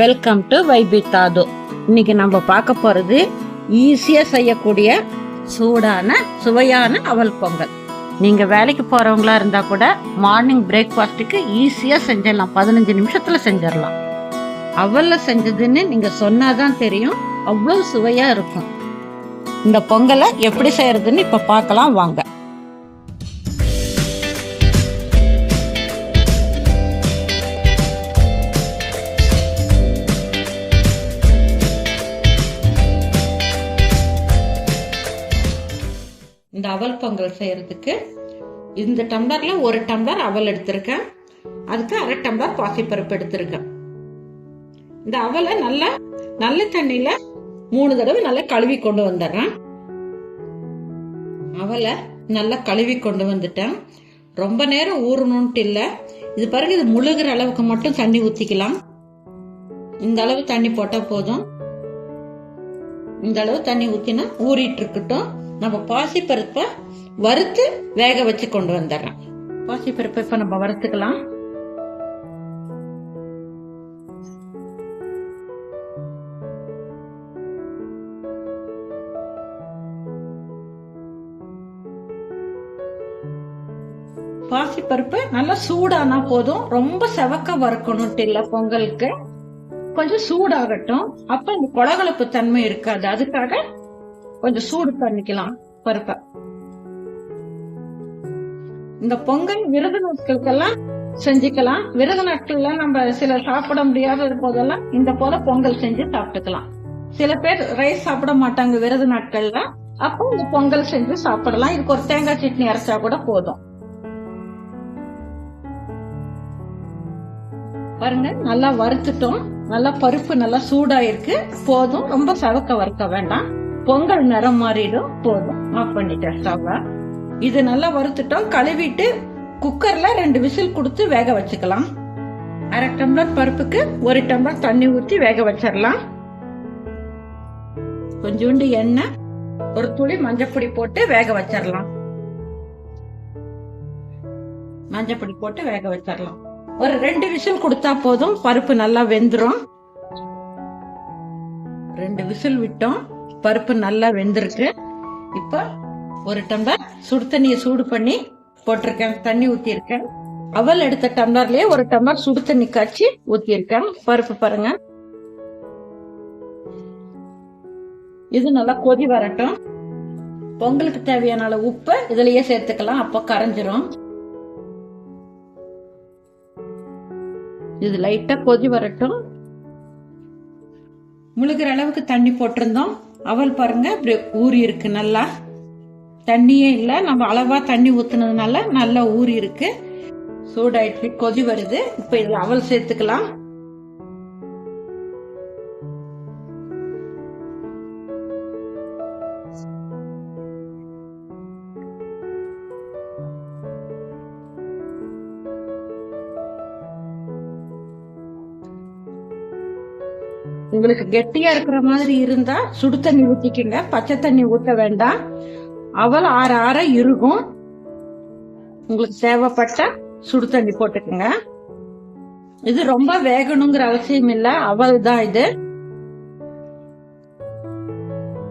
Welcome to வைபி தாது இன்னைக்கு நம்ம பார்க்க போகிறது ஈஸியாக செய்யக்கூடிய சூடான சுவையான அவல் பொங்கல். நீங்கள் வேலைக்கு போகிறவங்களா இருந்தால் கூட மார்னிங் பிரேக்ஃபாஸ்ட்டுக்கு ஈஸியாக செஞ்சிடலாம். பதினஞ்சு நிமிஷத்தில் செஞ்சிடலாம். அவலில் செஞ்சதுன்னு நீங்கள் சொன்னால் தான் தெரியும். அவ்வளோ சுவையாக இருக்கும். இந்த பொங்கலை எப்படி செய்கிறதுன்னு இப்போ பார்க்கலாம் வாங்க. இந்த அவல் பொங்கல் செய்யறதுக்கு இந்த டம்ளர்ல ஒரு டம்ளர் அவல் எடுத்திருக்கேன். அதுக்கு அரை டம்ளர் பாசிப்பருப்பு எடுத்திருக்கேன். இந்த அவலை நல்லா நல்ல தண்ணியில மூணு தடவை நல்லா கழுவி கொண்டு வந்துடுறேன். அவலை நல்லா கழுவி கொண்டு வந்துட்டேன். ரொம்ப நேரம் ஊறணும்ட்டு இல்லை. இது பாருங்க இது முழுகிற அளவுக்கு மட்டும் தண்ணி ஊற்றிக்கலாம் இந்த அளவு தண்ணி போட்டால் போதும். இந்த அளவு தண்ணி ஊற்றினா ஊறிட்டு இருக்கட்டும். நம்ம பாசி பருப்பை வறுத்து வேக வச்சு கொண்டு வந்துடுறேன் பாசி பருப்பை இப்ப நம்ம வறுத்துக்கலாம். பாசி பருப்பு நல்லா சூடானா போதும். ரொம்ப செவக்க வறுக்கணும்ட்டு இல்ல பொங்கலுக்கு. கொஞ்சம் சூடாகட்டும். அப்ப இந்த கொலகலப்பு தன்மை இருக்காது. அதுக்காக கொஞ்சம் சூடு பண்ணிக்கலாம் பருப்பை. இந்த பொங்கல் விரத நாட்களுக்கெல்லாம் செஞ்சுக்கலாம். விரத நாட்கள்ல நம்ம சில சாப்பிட முடியாத போதெல்லாம் இந்த போல பொங்கல் செஞ்சு சாப்பிட்டுக்கலாம். சில பேர் ரைஸ் சாப்பிட மாட்டாங்க விரத நாட்கள்ல. அப்போ இந்த பொங்கல் செஞ்சு சாப்பிடலாம். இதுக்கு ஒரு தேங்காய் சட்னி அரைச்சா கூட போதும். பாருங்க நல்லா வறுத்துட்டோம். நல்லா பருப்பு நல்லா சூடாயிருக்கு. போதும். ரொம்ப சவக்க வறுக்க வேண்டாம். பொங்கல் நிறம் மாறிடும் போதும். ஆஃப் பண்ணிட்டேன் ஸ்டவ் இது நல்லா வறுத்துட்டோம். கழுவிட்டு குக்கர்ல ரெண்டு விசில் கொடுத்து வேக வச்சுக்கலாம். அரை டம்ளர் பருப்புக்கு ஒரு டம்ளர் தண்ணி ஊற்றி வேக வச்சிடலாம். கொஞ்சோண்டு எண்ணெய் ஒரு துளி மஞ்சப்பொடி போட்டு வேக வச்சிடலாம். மஞ்சப்பொடி போட்டு வேக வச்சிடலாம். ஒரு ரெண்டு விசில் கொடுத்தா போதும். பருப்பு நல்லா வெந்துடும் ரெண்டு விசில் விட்டோம். பருப்பு நல்லா வெந்திருக்கு. இப்போ ஒரு டம்ளர் சுடு தண்ணியை சூடு பண்ணி போட்டிருக்கேன். தண்ணி ஊற்றிருக்கேன் அவல் எடுத்த டம்ளர்லயே ஒரு டம்ளர் சுடு தண்ணி காய்ச்சி ஊற்றிருக்கேன் பருப்பு பாருங்க. இது நல்லா கொதி வரட்டும். பொங்கலுக்கு தேவையான அளவு உப்பு இதுலயே சேர்த்துக்கலாம். அப்ப கரைஞ்சிரும். இது லைட்டா கொதி வரட்டும். முழுகிற அளவுக்கு தண்ணி போட்டிருந்தோம். அவல் பாருங்க இப்படி ஊறி இருக்கு நல்லா. தண்ணியே இல்லை நம்ம அளவா தண்ணி ஊத்துனதுனால நல்லா ஊறி இருக்கு. சூடாயிடுச்சு கொதி வருது. இப்ப இதுல அவல் சேர்த்துக்கலாம். உங்களுக்கு கெட்டியா இருக்கிற மாதிரி இருந்தா சுடு தண்ணி ஊத்திக்கங்க பச்சை தண்ணி ஊத்த வேண்டாம். அவள் ஆற ஆற இருக்கும் உங்களுக்கு தேவைப்பட்ட சுடு தண்ணி போட்டுக்கோங்க. இது ரொம்ப வேகணுங்கிற அவசியம் இல்ல அவள் தான் இது.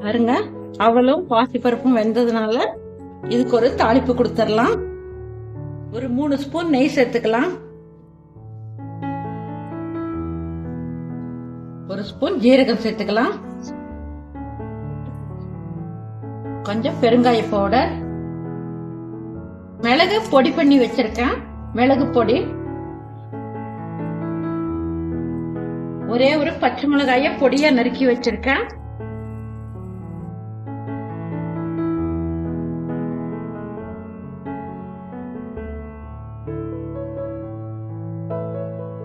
பாருங்க பாசி பாசிப்பருப்பும் வெந்ததுனால இதுக்கு ஒரு தாளிப்பு கொடுத்துடலாம். ஒரு மூணு ஸ்பூன் நெய் சேர்த்துக்கலாம். ஒரு ஸ்பூன் ஜீரகம் சேர்த்துக்கலாம். கொஞ்சம் பெருங்காய பவுடர் மிளகு பொடி பண்ணி வச்சிருக்கேன். மிளகு பொடி. ஒரே ஒரு பச்சை மிளகாய பொடியா நறுக்கி வச்சிருக்கேன்.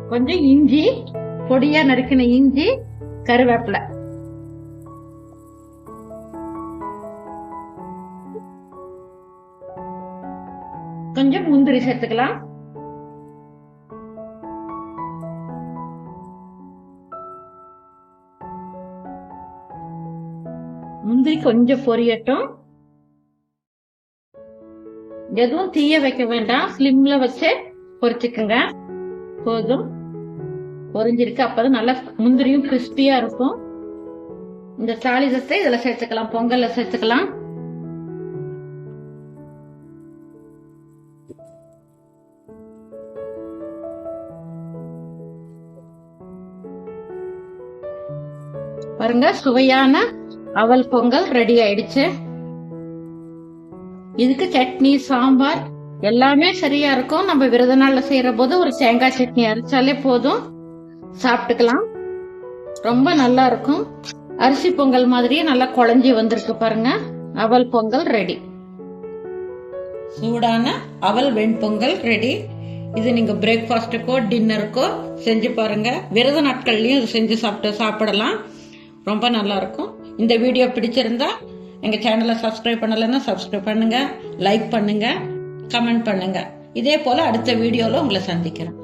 கொஞ்சம் இஞ்சி பொடியா நறுக்கின இஞ்சி கருவேப்பிலை. கொஞ்சம் முந்திரி சேர்த்துக்கலாம். முந்திரி கொஞ்சம் பொரியட்டும். எதுவும் தீய வைக்க வேண்டாம். ஸ்லிம்ல வச்சு பொரிச்சுக்குங்க. போதும். பொரிஞ்சிருக்கு. அப்பதான் நல்லா முந்திரியும் கிறிஸ்பியா இருக்கும். இந்த தாளிசத்தை இதுல சேர்த்துக்கலாம். பொங்கல்ல சேர்த்துக்கலாம். பாருங்க சுவையான அவல் பொங்கல் ரெடி ஆயிடுச்சு. இதுக்கு சட்னி சாம்பார் எல்லாமே சரியா இருக்கும். நம்ம விரத நாள்ல செய்யற போது ஒரு தேங்காய் சட்னி அரைச்சாலே போதும். சாப்பிட்டுக்கலாம். ரொம்ப நல்லா இருக்கும். அரிசி பொங்கல் மாதிரியே நல்லா குழஞ்சி வந்திருக்கு பாருங்க. அவல் பொங்கல் ரெடி. சூடான அவல் வெண்பொங்கல் ரெடி. இது நீங்க பிரேக்ஃபாஸ்ட்டுக்கோ டின்னருக்கோ செஞ்சு பாருங்க. விரத நாட்கள்லயும் இது செஞ்சு சாப்பிட்டு சாப்பிடலாம். ரொம்ப நல்லா இருக்கும். இந்த வீடியோ பிடிச்சிருந்தா எங்க சேனலை சப்ஸ்கிரைப் பண்ணலைன்னா சப்ஸ்கிரைப் பண்ணுங்க லைக் பண்ணுங்க கமெண்ட் பண்ணுங்க. இதே போல அடுத்த வீடியோல உங்களை சந்திக்கிறேன்.